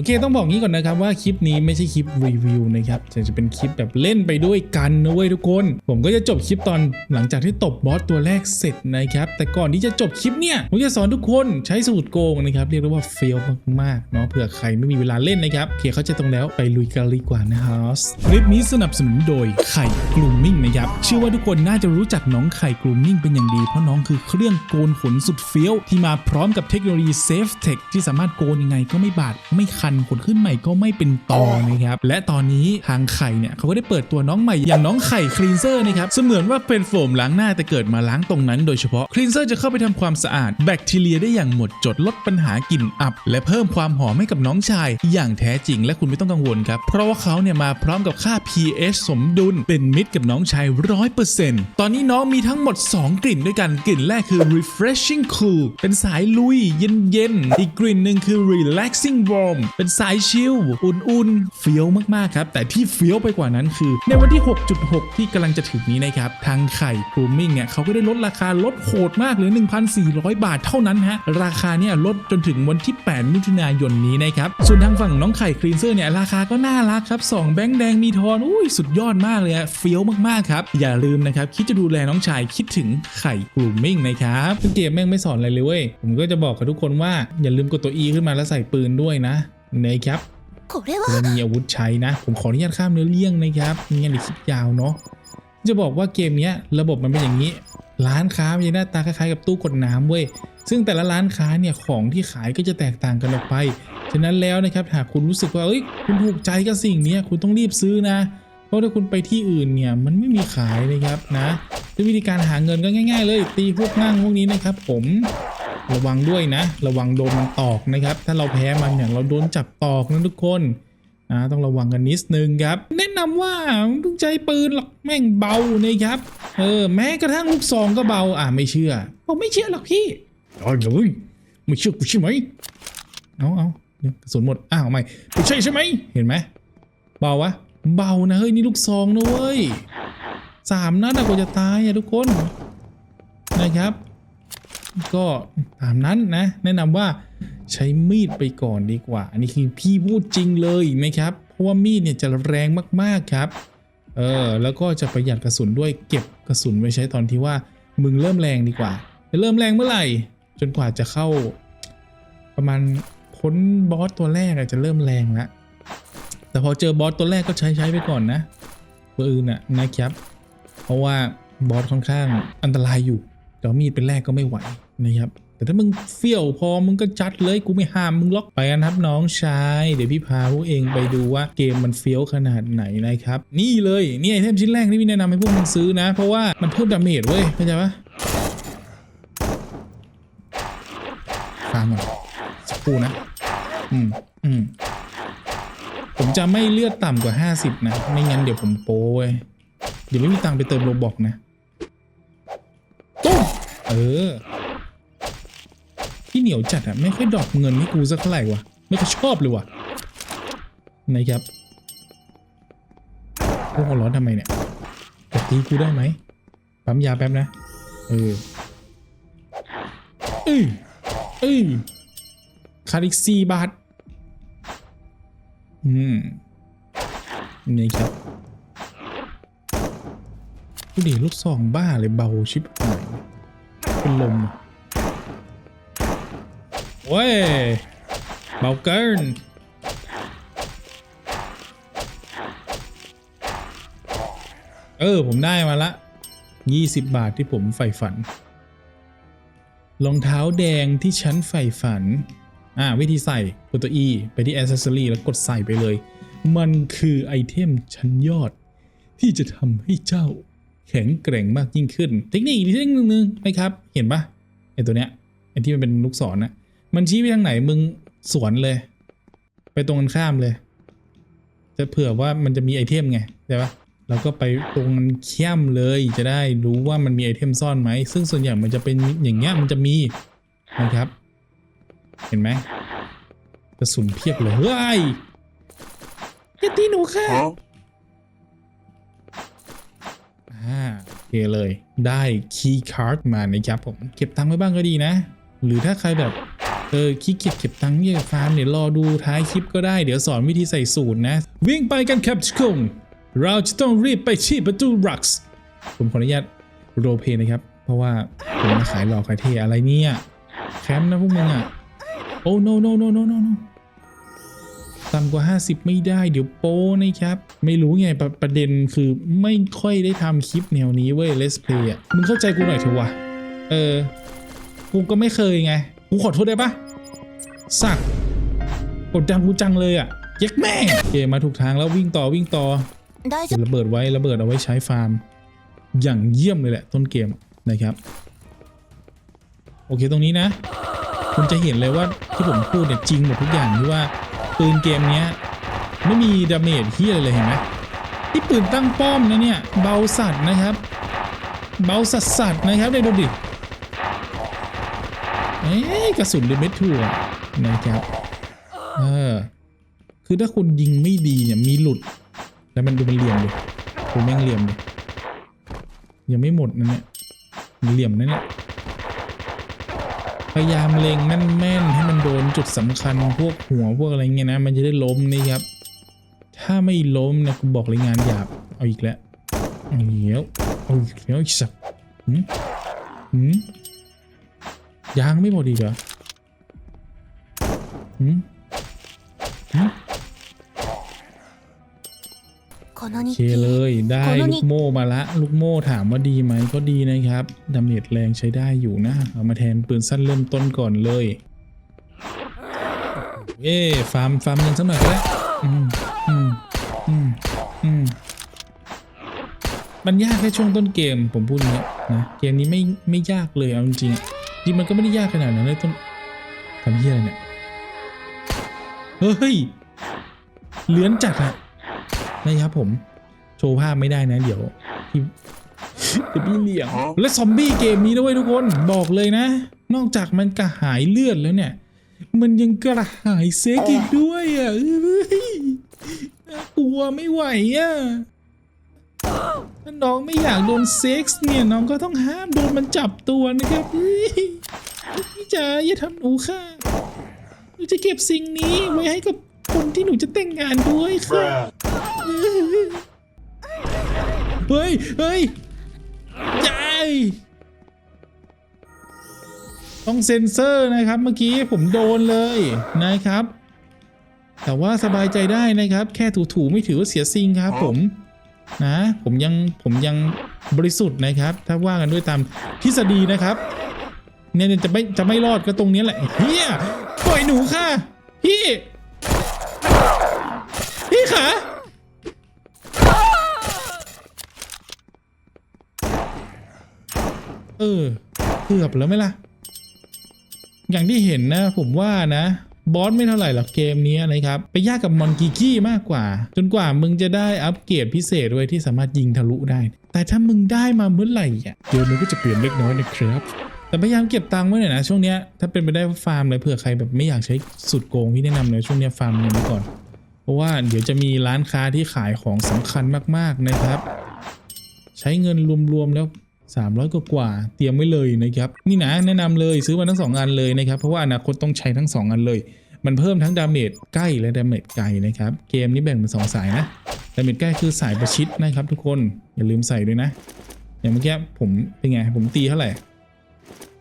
โอเคต้องบอกงี้ก่อนนะครับว่าคลิปนี้ไม่ใช่คลิปรีวิวนะครับแต่จะเป็นคลิปแบบเล่นไปด้วยกันนะเว้ยทุกคน ผมก็จะจบคลิปตอนหลังจากที่ตบบอสตัวแรกเสร็จนะครับ แต่ก่อนที่จะจบคลิปเนี่ยผมจะสอนทุกคนใช้สูตรโกงนะครับ เรียกได้ว่าเฟลมากๆเนาะเผื่อใครไม่มีเวลาเล่นนะครับโอเคเข้าใจตรงแล้วไปลุยกันเลยดีกว่านะฮะคลิปนี้สนับสนุนโดยไข่กลูมมิ่งนะครับเชื่อว่าทุกคนน่าจะรู้จักน้องไข่กลูมมิ่งเป็นอย่างดี เพราะน้องคือเครื่องโกนขนสุดเฟี้ยวที่มาพร้อมกับเทคโนโลยีเซฟเทคที่สามารถโกนยังไงก็ไม่บาดไม่คันขนขึ้นใหม่ก็ไม่เป็นตอนะครับและตอนนี้ทางไข่เนี่ยเขาก็ได้เปิดตัวน้องใหม่อย่างน้องไข่คลีนเซอร์นะครับเสมือนว่าเป็นโฟมล้างหน้าแต่เกิดมาล้างตรงนั้นโดยเฉพาะคลีนเซอร์จะเข้าไปทำความสะอาดแบคทีเรียได้อย่างหมดจดลดปัญหากลิ่นอับ และเพิ่มความหอมให้กับน้องชาย อย่างแท้จริงและคุณไม่ต้องกังวลครับเพราะว่าเขาเนี่ยมาพร้อมกับค่า pH สมดุลเป็นมิตรกับน้องชาย100%ตอนนี้น้องมีทั้งหมด 2 กลิ่นด้วยกันกลิ่นแรกคือ refreshing cool เป็นสายลุยเย็นๆอีกกลิ่นหนึ่งคือ relaxing warm เป็นสายชิลอุ่นๆเฟี้ยวมากๆครับ แต่ที่เฟี้ยวไปกว่านั้นคือ ในวันที่ 6.6 ที่กำลังจะถึงนี้นะครับทางไข่ grooming เนี่ยเขาก็ได้ลดราคาลดโหดมากเหลือ 1,400 บาทเท่านั้นฮะราคาเนี่ยลดจนถึงวันที่ 8 มิถุนายนนี้นะครับส่วนทางฝั่งน้องไข่คลีนเซอร์เนี่ยราคาก็น่ารักครับ2แบงค์แดงมีทอนอุ้ยสุดยอดมากเลยอะเฟี้ยวมากๆครับอย่าลืมนะครับคิดจะดูแลน้องชายคิดถึงไข่ grooming นะครับซึ่งเกมแม่งไม่สอนอะไรเลยเว้ยผมก็จะบอกกับทุกคนว่าอย่าลืมกดตัว E ขึ้นมาแล้วใส่ปืนด้วยนะนะครับเรามีอาวุธใช้นะ ผมขออนุญาตข้ามเนื้อเลี่ยงนะครับนี่ไงหรือคลิปยาวเนาะจะบอกว่าเกมนี้ระบบมันเป็นอย่างนี้ ร้านค้ามีหน้าตาคล้ายๆกับตู้กดน้ำเว้ยซึ่งแต่ละร้านค้าเนี่ยของที่ขายก็จะแตกต่างกันออกไป ฉะนั้นแล้วนะครับหากคุณรู้สึกว่าเอ้ยคุณถูกใจกับสิ่งนี้คุณต้องรีบซื้อนะ เพราะถ้าคุณไปที่อื่นเนี่ยมันไม่มีขายนะครับนะวิธีการหาเงินก็ง่าย ๆ เลย ตีพวกนั่งพวกนี้นะครับ ผม ระวังด้วยนะ ระวังโดนมันตอกนะครับ ถ้าเราแพ้มันอย่างเราโดนจับตอกนะทุกคนนะต้องระวังกันนิดนึงครับ แนะนำว่าไม่ต้องใจปืนหรอกแม่งเบานะครับเออแม้กระทั่งลูกซองก็เบาอ่าไม่เชื่อผมไม่เชื่อหรอกพี่อ๋อเลยไม่เชื่อกูใช่ไหมเอาเอาเดี๋ยวกระสุนหมดอ้าวไม่ไม่ใช่ใช่ไหมเห็นไหมเบาวะเบานะเฮ้ยนี่ลูกซองนะเว้ยสามนัดอะกว่าจะตายอะทุกคนนะครับ ก็ตามนั้นนะ แนะนำว่าใช้มีดไปก่อนดีกว่า อันนี้คือพี่พูดจริงเลยนะครับ เพราะว่ามีดเนี่ยจะแรงมากๆครับ เออ แล้วก็จะประหยัดกระสุนด้วยเก็บกระสุนไว้ใช้ตอนที่ว่ามึงเริ่มแรงดีกว่าจะเริ่มแรงเมื่อไหร่ จนกว่าจะเข้า ประมาณพ้นบอสตัวแรกอะจะเริ่มแรงแล้วแต่พอเจอบอสตัวแรกก็ใช้ใช้ไปก่อนนะปืนอะนะครับ เพราะว่าบอสค่อนข้างอันตรายอยู่ แต่ว่ามีดเป็นแรกก็ไม่ไหวนะครับ แต่ถ้ามึงเฟี้ยวพอมึงก็จัดเลยกูไม่ห้ามมึงล็อกไปกันครับน้องชาย เดี๋ยวพี่พาพวกเองไปดูว่าเกมมันเฟี้ยวขนาดไหนนะครับ นี่เลยนี่ไอเทมชิ้นแรกที่พี่แนะนำให้พวกมึงซื้อนะ เพราะว่ามันเพิ่มดาเมจเว้ยเข้าใจปะฟังก่อนสักครู่นะ อืมอืมผมจะไม่เลือดต่ำกว่า 50 นะ ไม่งั้นเดี๋ยวผมโป้เว้ยเดี๋ยวไม่มีตังค์ไปเติมโลบอกนะ เออพี่เหนียวจัดอะไม่ค่อยดรอกเงินให้กูสักเท่าไหร่วะไม่ค่อยชอบเลยว่ะนะครับพวกหัวร้อนทำไมเนี่ยจะตีกูได้ไหมปั๊มยาแป๊บนะ เออเอ้ยเอ้ยขาดอีกสี่บาท อืม นี่ครับดูดิลูกซองบ้าเลยเบาชิบหาย เป็นลมโว้ยเบาเกินเออ ผมได้มาละ 20 บาทที่ผมใฝ่ฝัน รองเท้าแดงที่ฉันใฝ่ฝัน อ่า วิธีใส่กดตัว E ไปที่ Accessory แล้วกดใส่ไปเลย มันคือไอเทมชั้นยอด ที่จะทำให้เจ้า แข็งแกร่งมากยิ่งขึ้น เทคนิคอีกเทคนิคนึงนะครับ เห็นปะไอตัวเนี้ยไอที่มันเป็นลูกศรนะมันชี้ไปทางไหนมึงสวนเลย ไปตรงกันข้ามเลย จะเผื่อว่ามันจะมีไอเทมไงใช่ปะเราก็ไปตรงกันเข้มเลยจะได้รู้ว่ามันมีไอเทมซ่อนไหม ซึ่งส่วนใหญ่มันจะเป็นอย่างเงี้ยมันจะมีนะครับ เห็นไหมกระสุนเพียบเลยเฮ้ยอย่าตีหนูค่ะ อ่าโอเคเลยได้คีย์การ์ดมานะครับผมเก็บตังค์ไว้บ้างก็ดีนะ หรือถ้าใครแบบเออขี้เกียจเก็บตังค์เยี่ยฟาร์มเนี่ยรอดูท้ายคลิปก็ได้เดี๋ยวสอนวิธีใส่สูตรนะ วิ่งไปกันครับทุกคนเราจะต้องรีบไปที่ประตูรักส์ผมขออนุญาตโรเพย์นะครับ เพราะว่าผมมาขายหลอกขายเทอะไรเนี่ยแคมป์นะพวกมึงอะโอ้ no no no no no no ต่ำกว่า 50 ไม่ได้เดี๋ยวโป้นะครับ ไม่รู้ไงประประเด็นคือไม่ค่อยได้ทำคลิปแนวนี้เว้ย let's play อะมึงเข้าใจกูหน่อยเถอะวะเออ กูก็ไม่เคยไง กูขอโทษได้ปะสักกดดังกูจังเลยอะเย็กแม่เกมมาถูกทางแล้ววิ่งต่อวิ่งต่อระเบิดไว้ระเบิดเอาไว้ใช้ฟาร์ม อย่างเยี่ยมเลยแหละ ต้นเกมนะครับ โอเคตรงนี้นะคุณจะเห็นเลยว่าที่ผมพูดเนี่ยจริงหมดทุกอย่างที่ว่า ปืนเกมเนี้ย ไม่มีดาเมจที่อะไรเลยเห็นไหมที่ปืนตั้งป้อมนะเนี่ย เบาสัตว์นะครับ เบาสัตว์สัตว์นะครับได้ดูดิเอ๊กระสุนเดเมททัวนะครับเออคือถ้าคุณยิงไม่ดีเนี่ยมีหลุด แล้วมันดูมันเหลี่ยมดิกูแม่งเหลี่ยมดิยังไม่หมดนะเนี่ยเหลี่ยมนะเนี่ย พยายามเล็งแม่นๆให้มันโดนจุดสำคัญพวกหัวพวกอะไรเงี้ยนะ มันจะได้ล้มนี่ครับ ถ้าไม่ล้มนะกูบอกเลยงานหยาบเอาอีกแล้วเอาอีกแล้วเอาอีกแล้วอีกสักหืมหืมยางไม่พอดีเหรอหืมหืม โอเคเลยได้ลูกโม่มาละ ลูกโม่ถามว่าดีไหมก็ดีนะครับดาเมจแรงใช้ได้อยู่นะ เอามาแทนปืนสั้นเริ่มต้นก่อนเลย เอ๊ฟาร์มฟาร์มเงินสักหลยอืมอืมอืมอืมมันยากแค่ช่วงต้นเกมผมพูดอย่างนี้นะเกมนี้ไม่ไม่ยากเลยเอาจริงๆจริงมันก็ไม่ได้ยากขนาดนั้นเลยต้นทำเฮียอะไรเนี่ยเฮ้ยเลื้อนจัดอะ นะครับผม โชว์ภาพไม่ได้นะ เดี๋ยวพี่เดี๋ยวพี่เหลี่ยง และซอมบี้เกมนี้ด้วยทุกคนบอกเลยนะ นอกจากมันกระหายเลือดแล้วเนี่ย มันยังกระหายเซ็กอีกด้วยอะเอ้ยน่ากลัวไม่ไหวอะถ้าน้องไม่อยากโดนเซ็กส์เนี่ยน้องก็ต้องห้ามโดนมันจับตัวนะครับเฮ้ยพี่จ๋าอย่าทำหนูค่ะหนูจะเก็บสิ่งนี้ไว้ให้กับคนที่หนูจะแต่งงานด้วยค่ะ เฮ้ย เฮ้ยยายต้องเซ็นเซอร์นะครับ เมื่อกี้ผมโดนเลยนะครับ แต่ว่าสบายใจได้นะครับ แค่ถูๆไม่ถือว่าเสียซิงครับ ผมนะผมยังผมยังบริสุทธิ์นะครับ ถ้าว่ากันด้วยตามทฤษฎีนะครับ เนี่ยจะไม่จะไม่รอดก็ตรงนี้แหละเฮียปล่อยหนูค่ะ พี่ พี่ขา เออเกือบแล้วไหมล่ะ อย่างที่เห็นนะ ผมว่านะบอสไม่เท่าไหร่หรอกเกมนี้นะครับ ไปยากกับมอนกิกี้มากกว่า จนกว่ามึงจะได้อัปเกรดพิเศษไว้ที่สามารถยิงทะลุได้ แต่ถ้ามึงได้มาเมื่อไหร่อะเกมมันก็จะเปลี่ยนเล็กน้อยนะครับ แต่พยายามเก็บตังค์ไว้หน่อยนะช่วงเนี้ยถ้าเป็นไปได้ฟาร์มเลยเผื่อใครแบบไม่อยากใช้สุดโกงพี่แนะนำเลยช่วงเนี้ยฟาร์มเงินไว้ก่อน เพราะว่าเดี๋ยวจะมีร้านค้าที่ขายของสำคัญมากๆนะครับ ใช้เงินรวมๆแล้ว 300 กว่ากว่าเตรียมไว้เลยนะครับนี่นะแนะนำเลยซื้อมาทั้ง 2 อันเลยนะครับ เพราะว่าอนาคตต้องใช้ทั้ง 2 อันเลย มันเพิ่มทั้งดาเมจใกล้และดาเมจไกลนะครับ เกมนี้แบ่งเป็นสองสายนะดาเมจใกล้คือสายประชิดนะครับ ทุกคนอย่าลืมใส่ด้วยนะ อย่างเมื่อกี้ผมเป็นไงผมตีเท่าไหร่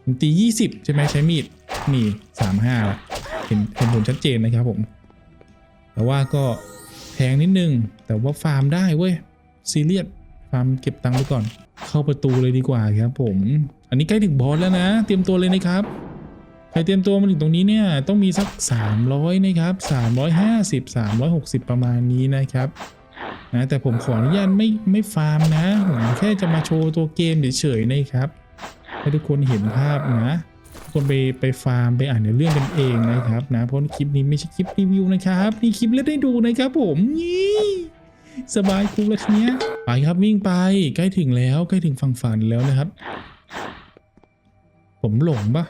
ผมตี 20 ใช่ไหมใช้มีดนี่35ละเห็นเห็นผลชัดเจนนะครับผม แต่ว่าก็แพงนิดนึงแต่ว่าฟาร์มได้เว้ยซีเรียส ฟาร์มเก็บตังค์ไปก่อน เข้าประตูเลยดีกว่าครับ ผม อันนี้ใกล้ถึงบอสแล้วนะ เตรียมตัวเลยนะครับใครเตรียมตัวมาถึงตรงนี้เนี่ยต้องมีสัก 300 นะครับ 350 360 ประมาณนี้นะครับนะแต่ผมขออนุญาตไม่ไม่ฟาร์มนะผมแค่จะมาโชว์ตัวเกมเฉยๆนะครับ ให้ทุกคนเห็นภาพนะทุกคนไปไปฟาร์มไปอ่านในเรื่องกันเองนะครับนะเพราะคลิปนี้ไม่ใช่คลิปรีวิวนะครับ นี่คลิปเล่นได้ดูนะครับผมนี่ สบายคูลแล้วทีเนี้ยไปครับวิ่งไปใกล้ถึงแล้วใกล้ถึงฝั่งฝันแล้วนะครับ ผมหลงปะ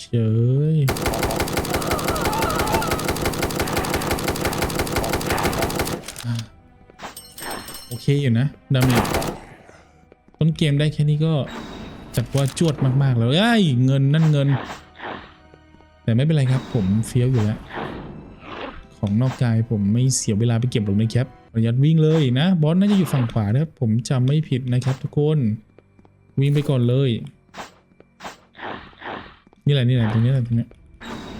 เฉยอะโอเคอยู่นะดาเมจต้นเกมได้แค่นี้ก็จัดว่าจวดมาก ๆ แล้วเอ้ยเงินนั่นเงิน แต่ไม่เป็นไรครับ ผมเฟี้ยวอยู่แล้ว ของนอกกายผมไม่เสียเวลาไปเก็บหรอกนะครับประหยัดวิ่งเลยนะ บอสน่าจะอยู่ฝั่งขวานะครับ ผมจำไม่ผิดนะครับทุกคน วิ่งไปก่อนเลย นี่แหละนี่แหละตรงนี้แหละตรงนี้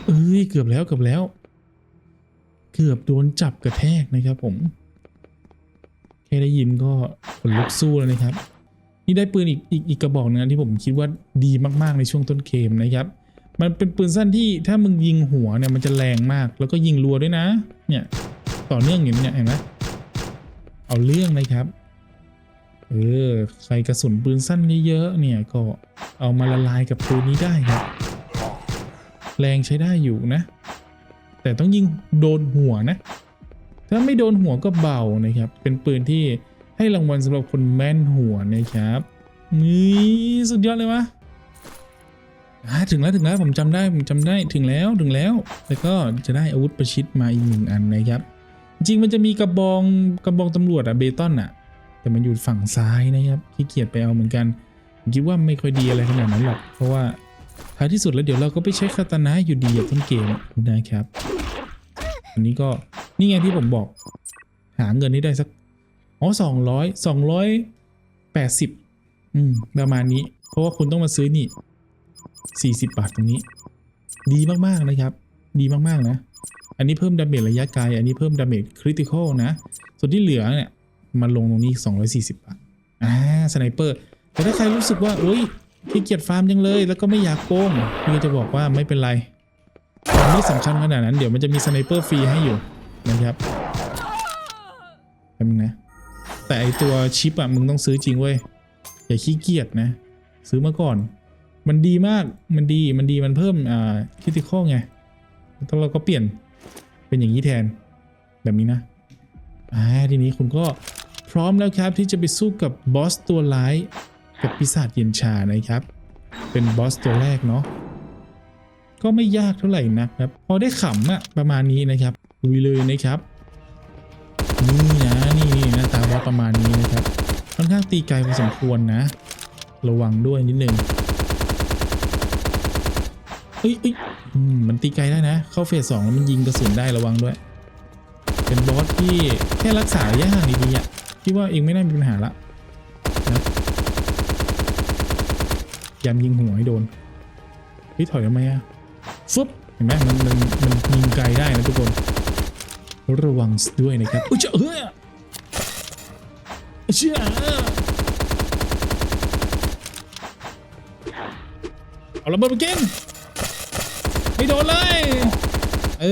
เอ้ยเกือบแล้วเกือบแล้ว เกือบโดนจับกระแทกนะครับ ผม แค่ได้ยินก็ขนลุกสู้แล้วนะครับ นี่ได้ปืนอีกอีกอีกกระบอกหนึงนะที่ผมคิดว่าดีมากๆในช่วงต้นเกมนะครับ มันเป็นปืนสั้นที่ถ้ามึงยิงหัวเนี่ยมันจะแรงมาก แล้วก็ยิงรัวด้วยนะ เนี่ย ต่อเนื่องอย่างเนี้ยเห็นไหมเอาเรื่องนะครับ เออ ใส่กระสุนปืนสั้นเยอะๆเนี่ยก็เอามาละลายกับปืนนี้ได้ครับ แรงใช้ได้อยู่นะ แต่ต้องยิงโดนหัวนะ ถ้าไม่โดนหัวก็เบานะครับ เป็นปืนที่ให้รางวัลสำหรับคนแม่นหัวนะครับนี่สุดยอดเลยวะ อ่าถึงแล้วถึงแล้วผมจำได้ผมจำได้ถึงแล้วถึงแล้ว แล้วก็จะได้อาวุธประชิดมาอีกหนึ่งอันนะครับ จริงมันจะมีกระบองกระบองตำรวจอะเบตอนอะแต่มันอยู่ฝั่งซ้ายนะครับขี้เกียจไปเอาเหมือนกันผมคิดว่าไม่ค่อยดีอะไรขนาดนั้นหรอกเพราะว่าท้ายที่สุดแล้วเดี๋ยวเราก็ไปใช้คาตานะอยู่ดีอะต้นเกมนะครับอันนี้ก็นี่ไงที่ผมบอก หาเงินให้ได้สักอ๋อสองร้อยสองร้อยแปดสิบอืมประมาณนี้ เพราะว่าคุณต้องมาซื้อนี่ สี่สิบบาทตรงนี้ ดีมากๆนะครับ ดีมากๆนะ อันนี้เพิ่มดาเมจระยะไกล อันนี้เพิ่มดาเมจคริติคอลนะ ส่วนที่เหลือเนี่ยมาลงตรงนี้ 240 บาท อ่า สไนเปอร์ แต่ถ้าใครรู้สึกว่าอุ้ยขี้เกียจฟาร์มจังเลย แล้วก็ไม่อยากโกงพี่จะบอกว่าไม่เป็นไรมันไม่สำคัญขนาดนั้น เดี๋ยวมันจะมีสไนเปอร์ฟรีให้อยู่นะครับแป๊บนึงนะ แต่ไอตัวชิปอะมึงต้องซื้อจริงเว้ย อย่าขี้เกียจนะ ซื้อมาก่อน มันดีมากมันดีมันดีมันเพิ่มอ่าคิติคอลไงแล้วเราก็เปลี่ยนเป็นอย่างนี้แทนแบบนี้นะอ่าทีนี้คุณก็พร้อมแล้วครับที่จะไปสู้กับบอสตัวร้ายกับปีศาจเย็นชานะครับ เป็นบอสตัวแรกเนาะก็ไม่ยากเท่าไหร่นะครับ พอได้ขำอะประมาณนี้นะครับลุยเลยนะครับนี่นะนี่นี่หน้าตาบอสประมาณนี้นะครับค่อนข้างตีไกลพอสมควรนะ ระวังด้วยนิดนึง เอ้ยเอ้ยมันตีไกลได้นะ เข้าเฟสสองแล้วมันยิงกระสุนได้ระวังด้วย เป็นบอสที่แค่รักษาระยะห่างดีๆอะคิดว่าเองไม่น่ามีปัญหาละนะยามยิงหัวให้โดนเฮ้ถอยทำไมอะฟึบเห็นไหมมันมันมันยิงไกลได้นะทุกคน ระวังด้วยนะครับอุ้ยเจ้าเฮ้ยเชื่อเอาระเบิดมากิน ไม่โดนเลย เอ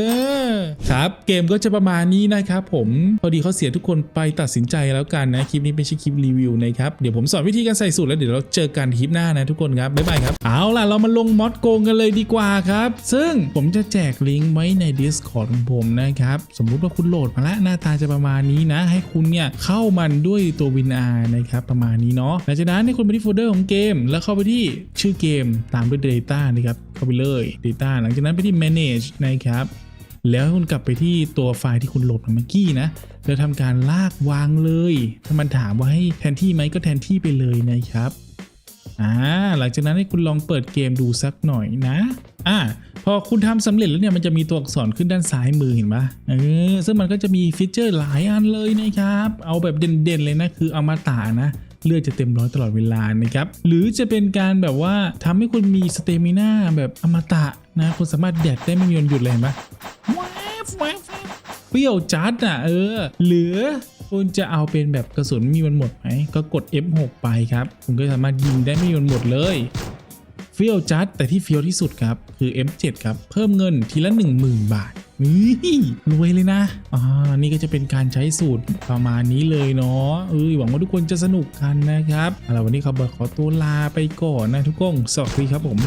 อครับ เกมก็จะประมาณนี้นะครับผมพอดีเขาเสียทุกคนไปตัดสินใจแล้วกันนะคลิปนี้ไม่ใช่คลิปรีวิวนะครับเดี๋ยวผมสอนวิธีการใส่สูตรแล้วเดี๋ยวเราเจอกันคลิปหน้านะทุกคนครับบ๊ายบายครับเอาล่ะเรามาลงมอดโกงกันเลยดีกว่าครับ ซึ่งผมจะแจกลิงก์ไว้ใน Discord ของผมนะครับสมมุติว่าคุณโหลดมาแล้วหน้าตาจะประมาณนี้นะ ให้คุณเนี่ยเข้ามันด้วยตัววินอานะครับประมาณนี้เนาะหลังจากนั้นให้คุณไปที่โฟลเดอร์ของเกม แล้วเข้าไปที่ชื่อเกมตามด้วย Data นะครับเข้าไปเลย Data หลังจากนั้นไปที่ Manage นะครับ แล้วคุณกลับไปที่ตัวไฟล์ที่คุณโหลดมาเมื่อกี้นะแล้วทำการลากวางเลย ถ้ามันถามว่าให้แทนที่ไหมก็แทนที่ไปเลยนะครับอ่าหลังจากนั้นให้คุณลองเปิดเกมดูสักหน่อยนะอ่าพอคุณทำสำเร็จแล้วเนี่ยมันจะมีตัวอักษรขึ้นด้านซ้ายมือเห็นปะเออซึ่งมันก็จะมีฟีเจอร์หลายอันเลยนะครับ เอาแบบเด่นๆเลยนะคือเอามาตานะเลือดจะเต็มร้อยตลอดเวลานะครับ หรือจะเป็นการแบบว่าทำให้คุณมีสเตมิน่าแบบอมตะนะคุณสามารถแดดได้ไม่มีวันหยุดเลยเห็นปะ เปรี้ยวจัดอะเออ หรือคุณจะเอาเป็นแบบกระสุนม่มีวันหมดไหมก็กด F6 ไปครับ คุณก็สามารถยิงได้ไม่มีวันหมดเลยเฟี้ยวจัดแต่ที่เฟี้ยวที่สุดครับ คือ F7 ครับ เพิ่มเงินทีละ 10,000 บาทนี่รวยเลยนะอ่านี่ก็จะเป็นการใช้สูตรประมาณนี้เลยเนาะเออหวังว่าทุกคนจะสนุกกันนะครับเอาล่ะวันนี้ขอบขอตัวลาไปก่อนนะทุกคนสวัสดีครับผม